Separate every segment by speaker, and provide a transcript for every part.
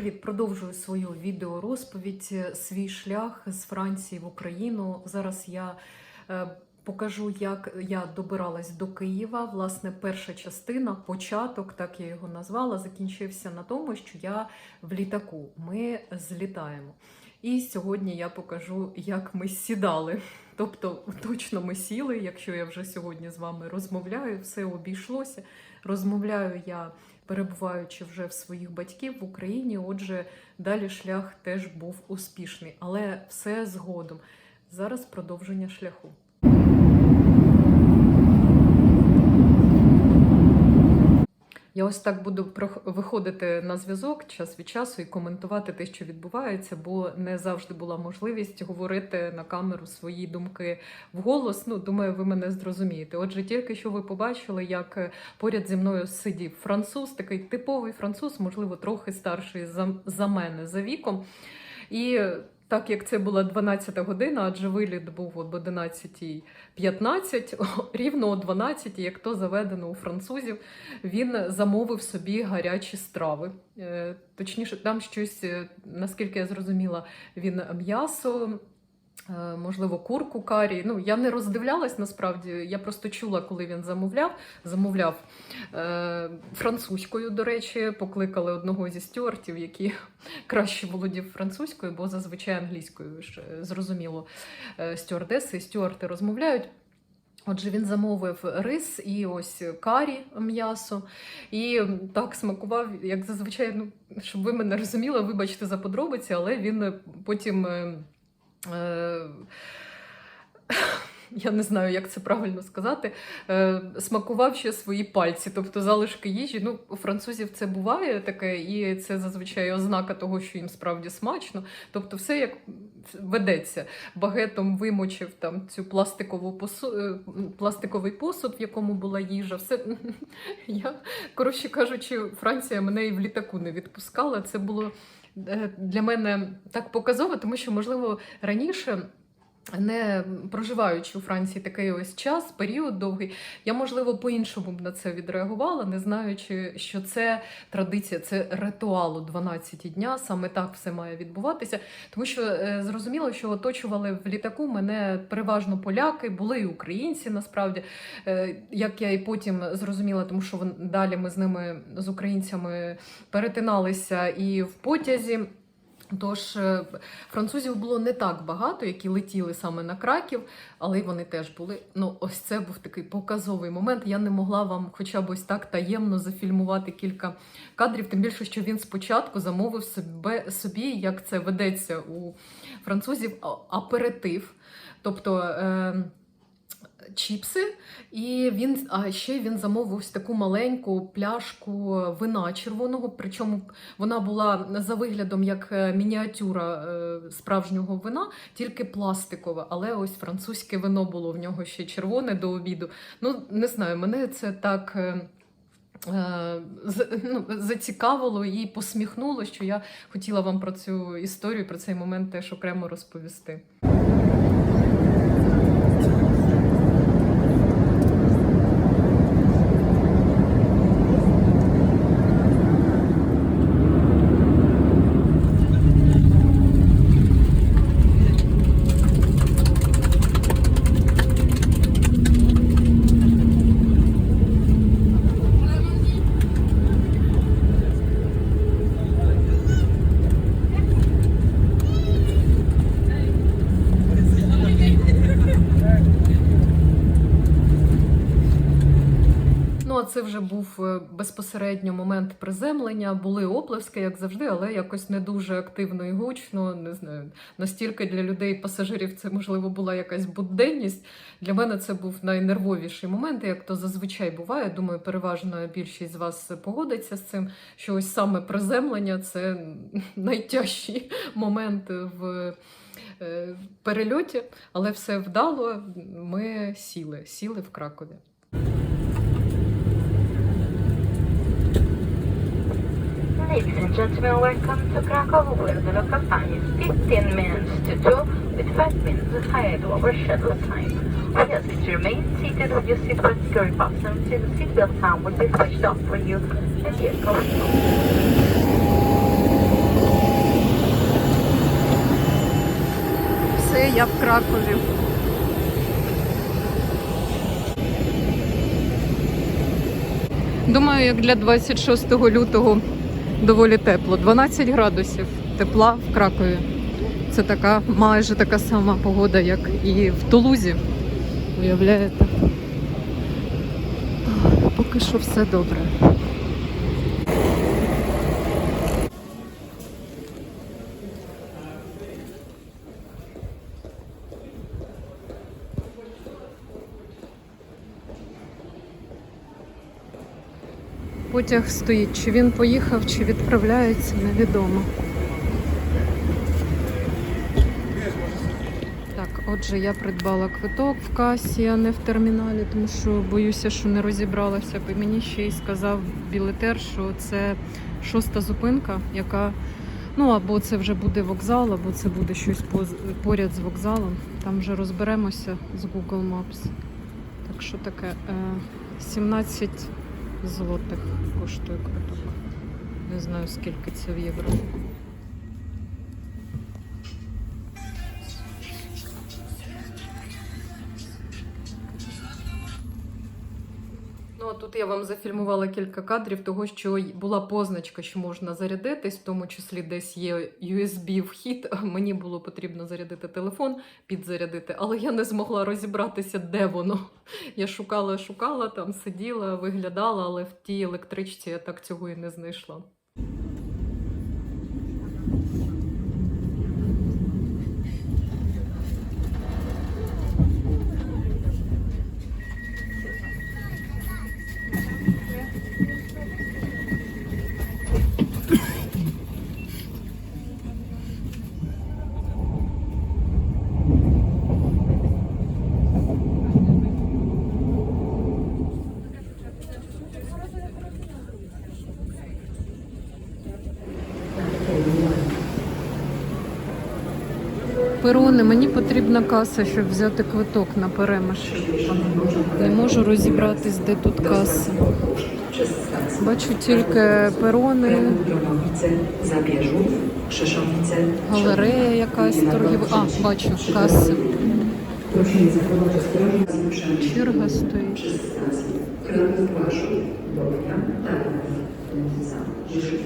Speaker 1: привіт! Продовжую свою відеорозповідь, е, свій шлях з Франції в Україну. Зараз я е, покажу, як я добиралась до Києва. Власне, перша частина, початок, так я його назвала, закінчився на тому, що я в літаку. Ми злітаємо. І сьогодні я покажу, як ми сідали. Тобто, точно ми сіли, якщо я вже сьогодні з вами розмовляю, все обійшлося. Розмовляю я перебуваючи вже в своїх батьків в Україні. Отже, далі шлях теж був успішний, але все згодом. Зараз продовження шляху. Я ось так буду виходити на зв'язок час від часу і коментувати те, що відбувається, бо не завжди була можливість говорити на камеру свої думки вголос. Ну, думаю, ви мене зрозумієте. Отже, тільки що ви побачили, як е, поряд зі мною сидів француз, такий типовий француз, можливо, трохи старший за, за мене за віком. І так як це була 12 година, адже виліт був об 11.15, рівно о 12, як то заведено у французів, він замовив собі гарячі страви. Е, Точніше, там щось, е, наскільки я зрозуміла, він м'ясо. Е, Можливо, курку карі. Ну, я не роздивлялась насправді. Я просто чула, коли він замовляв. Замовляв е, французькою, до речі, покликали одного зі стюартів, який краще володів французькою, бо зазвичай англійською е, зрозуміло. Стюардеси стюарти розмовляють. Отже, він замовив рис і ось карі м'ясо. І так смакував, як зазвичай, ну, щоб ви мене розуміли, вибачте за подробиці, але він потім. Е, Я не знаю, як це правильно сказати. Е, смакував ще свої пальці, тобто залишки їжі. Ну, у французів це буває таке, і це зазвичай ознака того, що їм справді смачно. Тобто, все як ведеться. Багетом вимочив там цю пластикову посу... е, пластиковий посуд, в якому була їжа. Все я, коротше кажучи, Франція мене і в літаку не відпускала. Це було для мене так показово, тому що, можливо, раніше. Не проживаючи у Франції такий ось час, період довгий, я можливо по-іншому б на це відреагувала, не знаючи, що це традиція, це ритуал у 12 дня, саме так все має відбуватися. Тому що е, зрозуміло, що оточували в літаку мене переважно поляки, були і українці насправді. Е, як я і потім зрозуміла, тому що далі ми з ними з українцями перетиналися і в потязі. Тож е, французів було не так багато, які летіли саме на Краків, але вони теж були. Ну, ось це був такий показовий момент. Я не могла вам хоча б ось так таємно зафільмувати кілька кадрів, тим більше, що він спочатку замовив себе, собі, як це ведеться у французів, аперитив. Тобто. Е- Чіпси, і він а ще він замовив ось таку маленьку пляшку вина червоного. Причому вона була за виглядом як е, мініатюра е, справжнього вина, тільки пластикова. Але ось французьке вино було в нього ще червоне до обіду. Ну не знаю, мене це так. е, ну, зацікавило і посміхнуло, що я хотіла вам про цю історію, про цей момент теж окремо розповісти. Ну, а це вже був е, безпосередньо момент приземлення. Були оплески, як завжди, але якось не дуже активно і гучно. Не знаю, настільки для людей, пасажирів, це можливо була якась буденність. Для мене це був найнервовіший момент, як то зазвичай буває. Думаю, переважно більшість з вас погодиться з цим, що ось саме приземлення це найтяжчий момент в. е, перельоті, але все вдало. Ми сіли, сіли в Кракові.
Speaker 2: gentlemen, welcome to Krakow Windmill Company. 15 minutes to 2 with 5 minutes ahead of our schedule time. Yes, remain seated with your seatbelt security box until the seatbelt sign will be switched off for you and the aircraft.
Speaker 1: Все, я в Кракові. Думаю, як для 26 лютого доволі тепло. 12 градусів тепла в Кракові. Це така майже така сама погода, як і в Тулузі. Уявляєте? Поки що все добре. Потяг стоїть. Чи він поїхав, чи відправляється, невідомо. Так, отже, я придбала квиток в касі, а не в терміналі, тому що боюся, що не розібралася. І мені ще й сказав білетер, що це шоста зупинка, яка. Ну, або це вже буде вокзал, або це буде щось поряд з вокзалом. Там вже розберемося з Google Maps. Так що таке? Е, 17 злотих коштує квиток. Не знаю, скільки це в євро. Тут я вам зафільмувала кілька кадрів того, що була позначка, що можна зарядитись, в тому числі десь є USB-вхід. Мені було потрібно зарядити телефон, підзарядити, але я не змогла розібратися, де воно. Я шукала, шукала, там сиділа, виглядала, але в тій електричці я так цього і не знайшла. Перони, мені потрібна каса, щоб взяти квиток на перемиш. Не можу розібратись, де тут каса. Бачу тільки перони, галерея якась торгів. А, бачу,
Speaker 3: przemysłu
Speaker 1: Черга стоїть.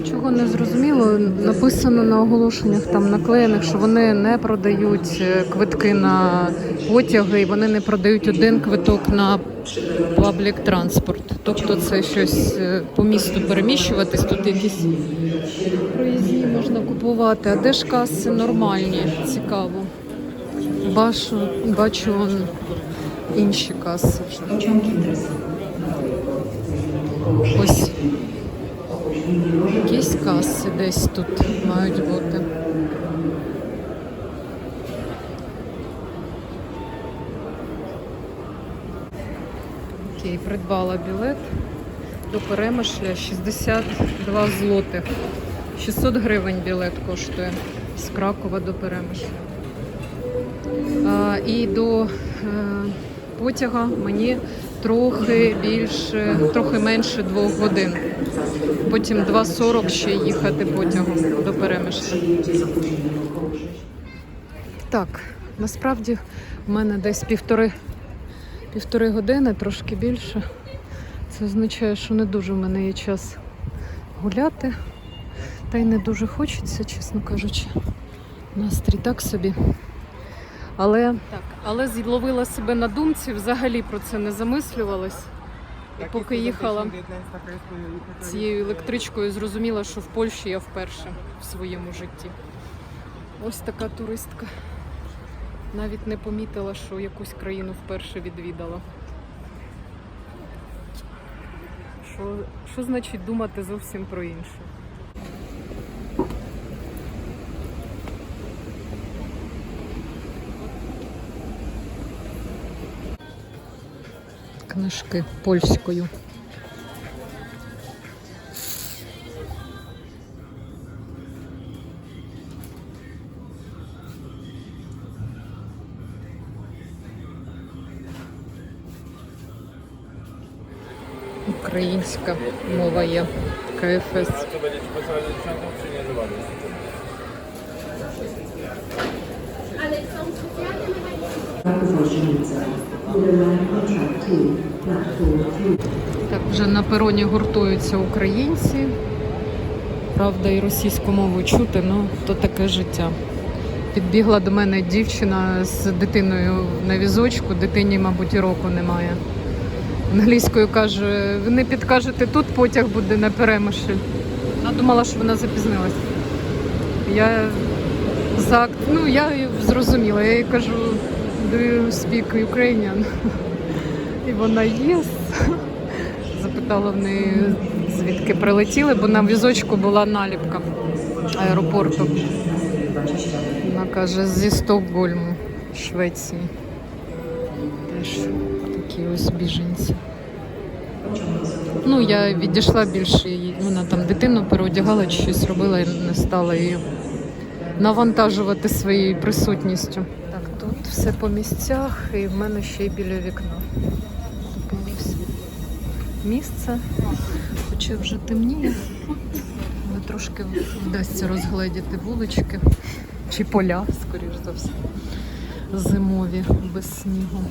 Speaker 1: Чого не зрозуміло, написано на оголошеннях там наклеєних, що вони не продають е, квитки на потяги, і вони не продають один квиток на паблік транспорт. Тобто це щось е, по місту переміщуватись, тут якісь проїзні можна купувати. А де ж каси нормальні? Цікаво. Бачу, бачу інші каси. Ось якісь каси десь тут мають бути. Окей, придбала білет до перемишля 62 злотих. 600 гривень білет коштує з Кракова до перемишля. А, і до е, потяга мені трохи більше, трохи менше двох годин. Потім 2.40 ще їхати потягом до
Speaker 3: 6.
Speaker 1: Так, насправді в мене десь півтори, півтори години, трошки більше. Це означає, що не дуже в мене є час гуляти. Та й не дуже хочеться, чесно кажучи. Настрій так собі. Але, так, але зловила себе на думці, взагалі про це не замислювалась. І поки їхала цією електричкою, зрозуміла, що в Польщі я вперше в своєму житті. Ось така туристка. Навіть не помітила, що якусь країну вперше відвідала. Що, що значить думати зовсім про інше? Книжки польською. Українська мова є. КФС.
Speaker 4: Co będzie ci płaciła 10 czy nie zobaczysz?
Speaker 3: Wartevorschritte. The line on track 2, platform 3.
Speaker 1: Так, вже на пероні гуртуються українці. Правда, і російську мову чути, ну то таке життя. Підбігла до мене дівчина з дитиною на візочку, дитині, мабуть, і року немає. Англійською каже, ви не підкажете, тут потяг буде на перемишль. Вона думала, що вона запізнилась. Я за ну я зрозуміла. Я їй кажу, do you speak Ukrainian? І вона yes. Запитала в неї, звідки прилетіли, бо на візочку була наліпка аеропорту. Вона каже, зі Стокгольму, Швеції. Теж такі ось біженці. Ну, я відійшла більше, вона там дитину переодягала чи щось робила і не стала її навантажувати своєю присутністю. Тут все по місцях, і в мене ще й біля вікна. Зупинився. Місце, хоча вже темніє, але трошки вдасться розгледіти вулички чи поля, скоріш за все, зимові без снігу.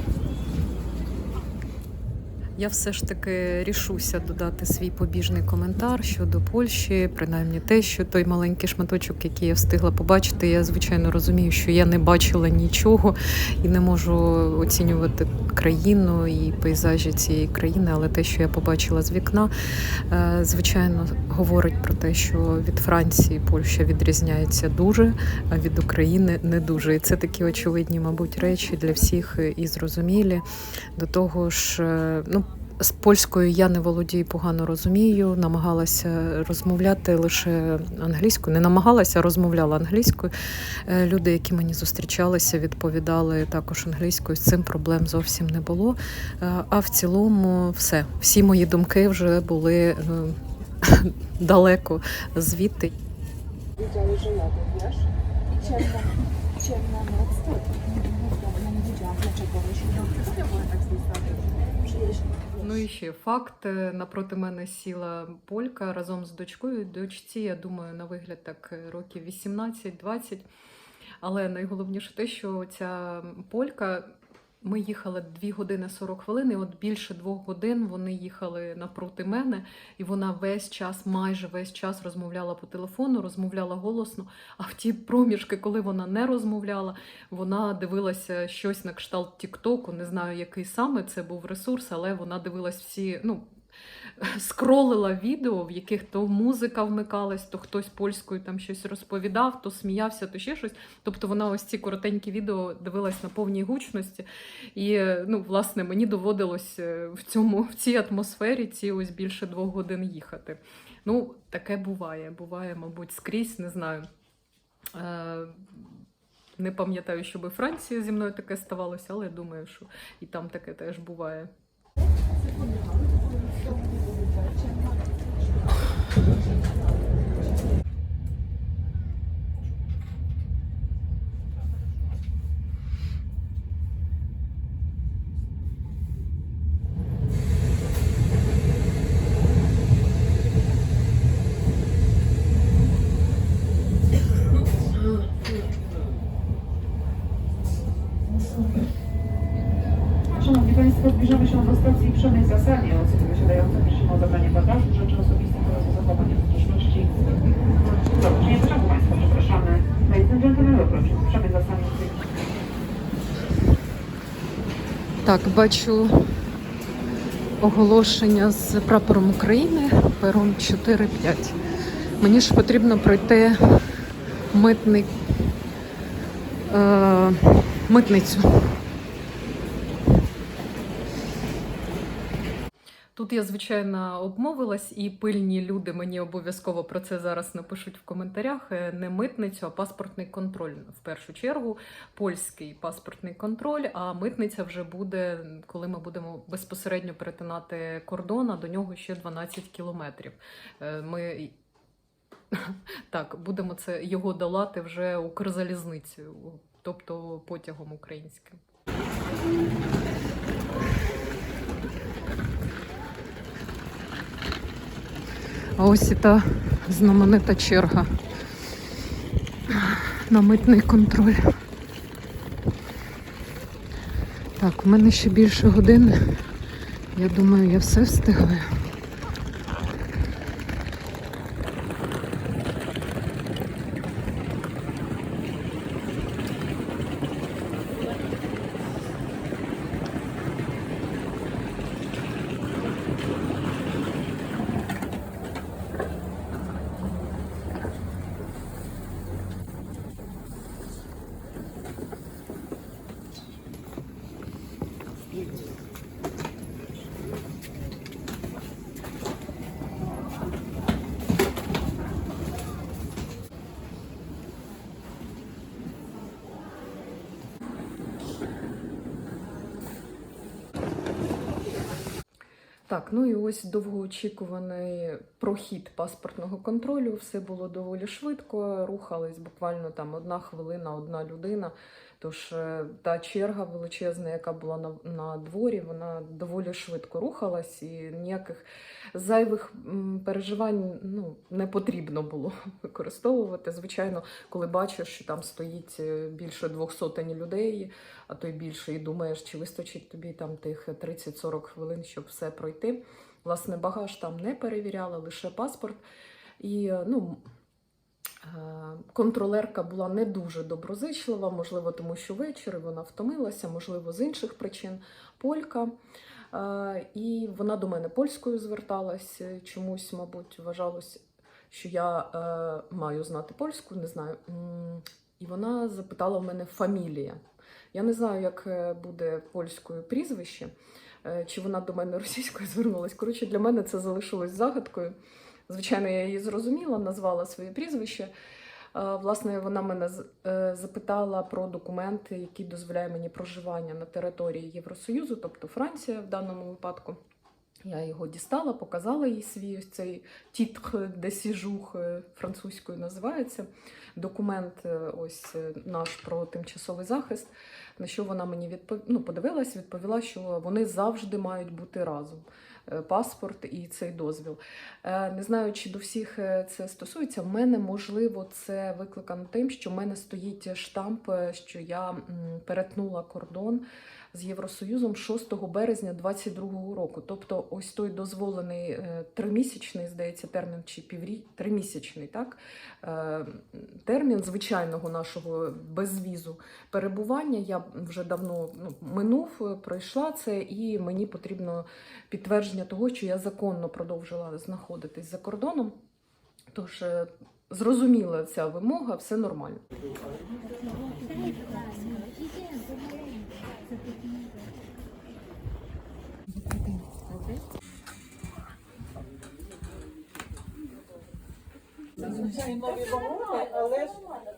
Speaker 1: Я все ж таки рішуся додати свій побіжний коментар щодо Польщі, принаймні те, що той маленький шматочок, який я встигла побачити, я звичайно розумію, що я не бачила нічого і не можу оцінювати країну і пейзажі цієї країни, але те, що я побачила з вікна, е, звичайно, говорить про те, що від Франції Польща відрізняється дуже, а від України не дуже. І це такі очевидні, мабуть, речі для всіх і зрозумілі. До того ж, е, ну. З польською я не володію погано розумію, намагалася розмовляти лише англійською. Не намагалася, а розмовляла англійською. Е, Люди, які мені зустрічалися, відповідали також англійською. З цим проблем зовсім не було. Е, А в цілому, все. Всі мої думки вже були е, далеко звідти.
Speaker 4: wiedzieli, że jadę, wiesz? I ciemna, ciemna noc, tak. Ja nie wiedziałam dlaczego, jeśli to kwestia była tak z tej strony. Przyjeźdź.
Speaker 1: Ну і ще факт. е, Напроти мене сіла полька разом з дочкою. Дочці, я думаю, на вигляд так е, років 18-20. Але найголовніше те, що ця полька. Ми їхали 2 години 40 хвилин, і от більше двох годин вони їхали напроти мене, і вона весь час, майже весь час розмовляла по телефону, розмовляла голосно. А в ті проміжки, коли вона не розмовляла, вона дивилася щось на кшталт Тіктоку. Не знаю, який саме це був ресурс, але вона дивилась всі. ну, Скролила відео, в яких то музика вмикалась, то хтось польською там щось розповідав, то сміявся, то ще щось. Тобто вона ось ці коротенькі відео дивилась на повній гучності. І ну, власне мені доводилось е, в цьому в цій атмосфері ці ось більше двох годин їхати. Ну, таке буває. Буває, мабуть, скрізь, не знаю. Е, не пам'ятаю, щоб і Франції зі мною таке ставалося, але я думаю, що і там таке теж буває. Так, бачу оголошення з прапором України пером 4-5. Мені ж потрібно пройти митник, е, митницю. Тут я, звичайно, обмовилась, і пильні люди мені обов'язково про це зараз напишуть в коментарях. Е, Не митницю, а паспортний контроль. В першу чергу польський паспортний контроль, а митниця вже буде, коли ми будемо безпосередньо перетинати кордон, а до нього ще 12 кілометрів. Е, Ми так, будемо це його долати вже Укрзалізницею, тобто потягом українським. А ось і та знаменита черга на митний контроль. Так, у мене ще більше години. Я думаю, я все встигаю. Так, ну і ось довгоочікуваний прохід паспортного контролю. Все було доволі швидко. Рухались буквально там одна хвилина, одна людина. Тож е, та черга величезна, яка була на, на дворі, вона доволі швидко рухалась, і ніяких зайвих переживань ну, не потрібно було використовувати. Звичайно, коли бачиш, що там стоїть е, більше двох сотень людей, а то й більше, і думаєш, чи вистачить тобі там тих 30-40 хвилин, щоб все пройти. Власне, багаж там не перевіряла, лише паспорт. І е, ну, контролерка була не дуже доброзичлива, можливо, тому що ввечері вона втомилася, можливо, з інших причин. Полька. Е, І вона до мене польською зверталась. Чомусь, мабуть, вважалось, що я е, маю знати польську, не знаю. І вона запитала в мене фамілія. Я не знаю, як е, буде польською прізвище, е, чи вона до мене російською звернулась. Коротше, для мене це залишилось загадкою. Звичайно, я її зрозуміла, назвала своє прізвище. Е, Власне, вона мене е, запитала про документи, які дозволяють мені проживання на території Євросоюзу, тобто Франція в даному випадку. Я його дістала, показала їй свій ось цей тітр де сіжух е, французькою називається. Документ ось наш про тимчасовий захист. На що вона мені відпов... ну, подивилась, відповіла, що вони завжди мають бути разом. Е, Паспорт і цей дозвіл. Е, Не знаю, чи до всіх е, це стосується. В мене, можливо, це викликано тим, що в мене стоїть штамп, що я перетнула кордон з Євросоюзом 6 березня 2022 року. Тобто, ось той дозволений е, тримісячний, здається, термін чи піврі... тримісячний, так? Е, термін звичайного нашого безвізу перебування. Я вже давно ну, минув, е, пройшла це, і мені потрібно підтвердження того, що я законно продовжила знаходитись за кордоном. Тож зрозуміла ця вимога, все нормально.
Speaker 5: Thank you. Але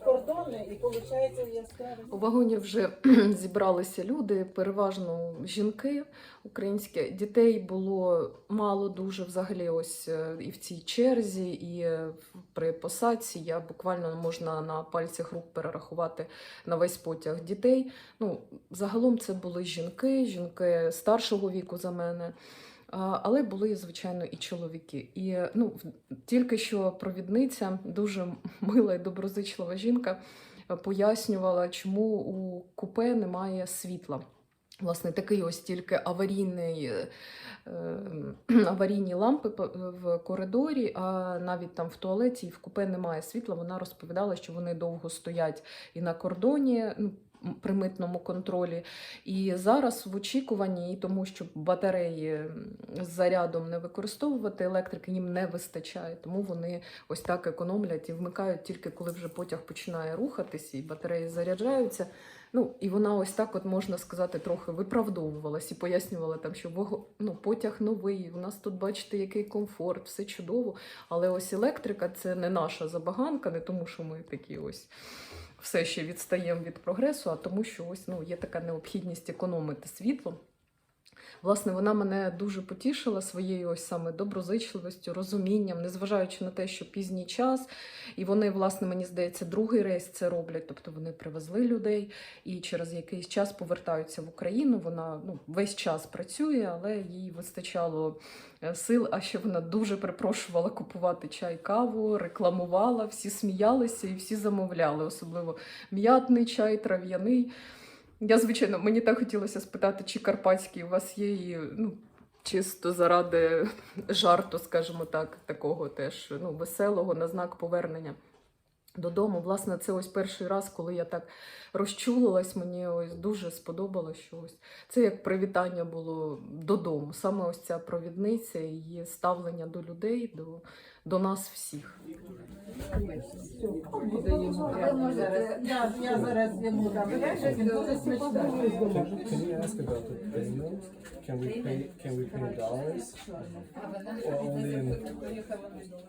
Speaker 5: кордони, і виходить яскраві.
Speaker 1: У вагоні вже зібралися люди, переважно жінки українські. Дітей було мало дуже взагалі. Ось е, і в цій черзі, і е, при посадці. Я буквально можна на пальцях рук перерахувати на весь потяг дітей. Ну, загалом це були жінки, жінки старшого віку за мене. Але були, звичайно, і чоловіки. І ну, тільки що провідниця, дуже мила і доброзичлива жінка, е, пояснювала, чому у купе немає світла. Власне, такий ось тільки аварійний, е, е, аварійні лампи в коридорі, а навіть там в туалеті і в купе немає світла. Вона розповідала, що вони довго стоять і на кордоні. ну, При митному контролі, і зараз в очікуванні, тому що батареї з зарядом не використовувати, електрики їм не вистачає, тому вони ось так економлять і вмикають тільки коли вже потяг починає рухатись, і батареї заряджаються. Ну і вона ось так, от можна сказати, трохи виправдовувалась і пояснювала там, що ну, потяг новий. У нас тут бачите, який комфорт, все чудово. Але ось електрика це не наша забаганка, не тому, що ми такі ось. Все ще відстаємо від прогресу, а тому, що ось ну є така необхідність економити світло. Власне, вона мене дуже потішила своєю ось саме доброзичливістю, розумінням, незважаючи на те, що пізній час, і вони, власне, мені здається, другий рейс це роблять. Тобто вони привезли людей і через якийсь час повертаються в Україну. Вона ну, весь час працює, але їй вистачало е, сил. А ще вона дуже припрошувала купувати чай, каву, рекламувала, всі сміялися і всі замовляли, особливо м'ятний чай, трав'яний. Я, звичайно, мені так хотілося спитати, чи карпатський у вас є, і, ну, чисто заради жарту, скажімо так, такого теж ну, веселого на знак повернення додому. Власне, це ось перший раз, коли я так розчулилась, мені ось дуже сподобалось, що це як привітання було додому. Саме ось ця провідниця, її ставлення до людей, до, до нас всіх.
Speaker 5: Зараз. Він
Speaker 6: in?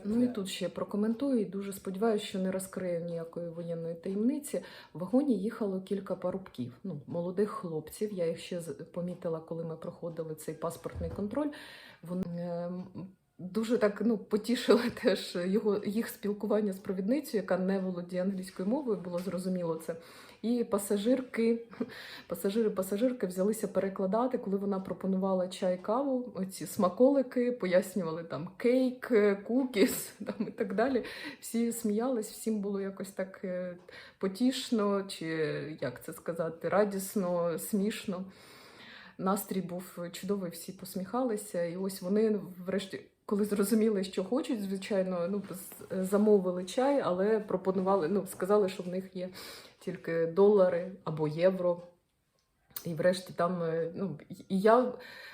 Speaker 1: Ну і тут ще прокоментую і дуже сподіваюся, що не розкрию ніякої воєнної таємниці. В вагоні їхало кілька парубків, ну, молодих хлопців. Я їх ще з- помітила, коли ми проходили цей паспортний контроль. Вони ем, дуже так ну, потішили теж його, їх спілкування з провідницею, яка не володіє англійською мовою, було зрозуміло це. І пасажирки, пасажири, пасажирки взялися перекладати, коли вона пропонувала чай, каву, оці смаколики, пояснювали там кейк, кукіс там, і так далі. Всі сміялись, всім було якось так е, потішно, чи як це сказати, радісно, смішно. Настрій був чудовий, всі посміхалися. І ось вони, врешті, коли зрозуміли, що хочуть, звичайно, ну, замовили чай, але пропонували, ну, сказали, що в них є тільки долари або євро. І врешті там, е, ну, і я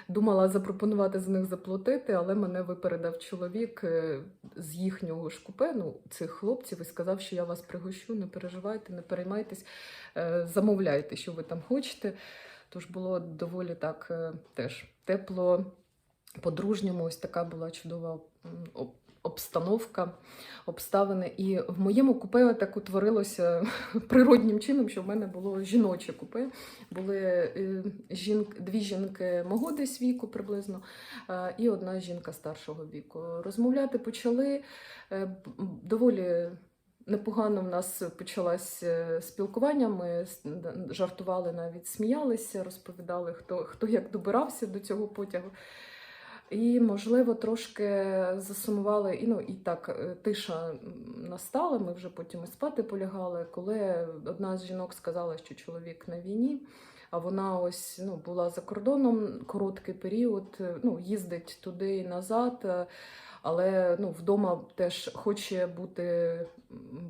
Speaker 1: думала запропонувати за них заплатити, але мене випередив чоловік е, з їхнього ж купе, ну, цих хлопців, і сказав, що я вас пригощу, не переживайте, не переймайтесь, е, замовляйте, що ви там хочете. Тож було доволі так е, теж тепло, по-дружньому, ось така була чудова обстановка, обставини. І в моєму купе так утворилося природнім чином, що в мене було жіноче купе. Були е, жінк, дві жінки мого десь віку приблизно, е, і одна жінка старшого віку. Розмовляти почали е, доволі. Непогано в нас почалось спілкування. Ми жартували, навіть сміялися, розповідали, хто, хто як добирався до цього потягу. І, можливо, трошки засумували, і ну і так е, тиша настала. Ми вже потім і спати полягали, коли одна з жінок сказала, що чоловік на війні. А вона ось ну, була за кордоном короткий період, е, ну, їздить туди і назад, е, але ну, вдома теж хоче бути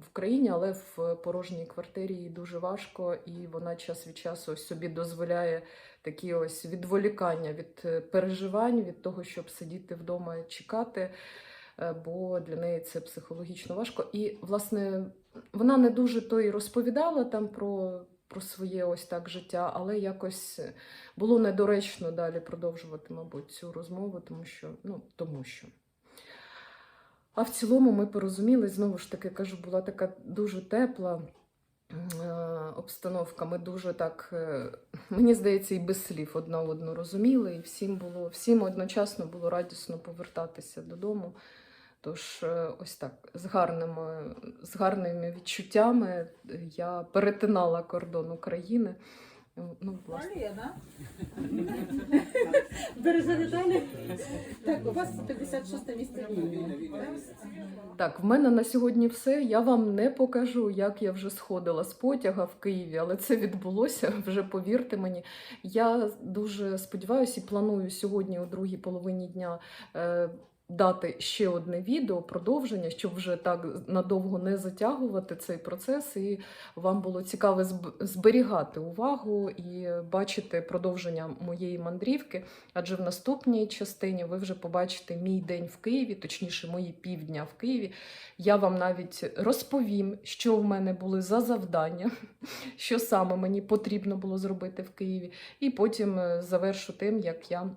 Speaker 1: в країні, але в порожній квартирі дуже важко, і вона час від часу собі дозволяє такі ось відволікання від е, переживань, від того, щоб сидіти вдома і чекати. е, Бо для неї це психологічно важко. І, власне, вона не дуже то й розповідала там про, про своє ось так життя, але якось було недоречно далі продовжувати, мабуть, цю розмову, тому що, ну, тому що. А в цілому ми порозумілись, знову ж таки кажу, була така дуже тепла обстановка. Ми дуже так, е, мені здається, і без слів одна одну розуміли, і всім було, всім одночасно було радісно повертатися додому. Тож, е, ось так, з гарними, з гарними відчуттями я перетинала кордон України. Ну, власне.
Speaker 5: Лена. Бережи далі. Так, у вас 56 місце вільне.
Speaker 1: Так, в мене на сьогодні все. Я вам не покажу, як я вже сходила з потяга в Києві, але це відбулося вже повірте мені. Я дуже сподіваюся і планую сьогодні, у другій половині дня. Дати ще одне відео, продовження, щоб вже так надовго не затягувати цей процес, і вам було цікаво зберігати увагу і бачити продовження моєї мандрівки. Адже в наступній частині ви вже побачите мій день в Києві, точніше, мої півдня в Києві. Я вам навіть розповім, що в мене були за завдання, що саме мені потрібно було зробити в Києві, і потім е, завершу тим, як я.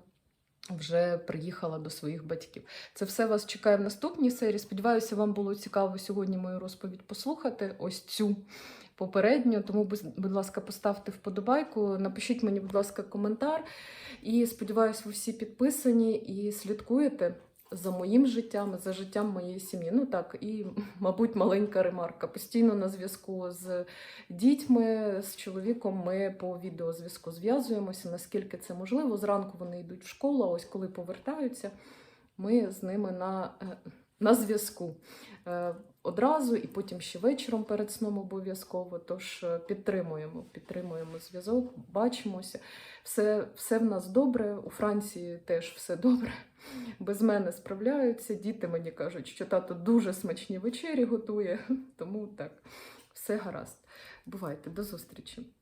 Speaker 1: Вже приїхала до своїх батьків. Це все вас чекає в наступній серії. Сподіваюся, вам було цікаво сьогодні мою розповідь послухати. Ось цю попередню. Тому, будь ласка, поставте вподобайку, напишіть мені, будь ласка, коментар. І сподіваюся, ви всі підписані і слідкуєте за моїм життям, за життям моєї сім'ї. Ну так, і, мабуть, маленька ремарка. Постійно на зв'язку з дітьми, з чоловіком ми по відеозв'язку зв'язуємося, наскільки це можливо. Зранку вони йдуть в школу, а ось коли повертаються, ми з ними на, е, на зв'язку. Одразу і потім ще вечором перед сном обов'язково. Тож е, підтримуємо, підтримуємо зв'язок, бачимося. Все, все в нас добре. У Франції теж все добре. Без мене справляються. Діти мені кажуть, що тато дуже смачні вечері готує. Тому так, все гаразд. Бувайте, до зустрічі.